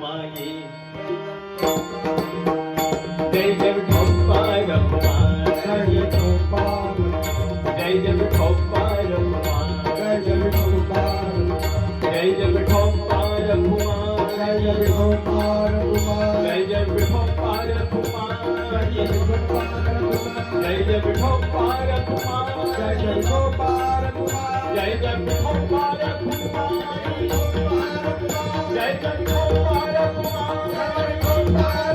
பொம்மாயி They never talk by the one. They never talk by the one. They never talk by the one. They never talk by the one. They never talk by the one. They never talk by the one. They never talk Thank you.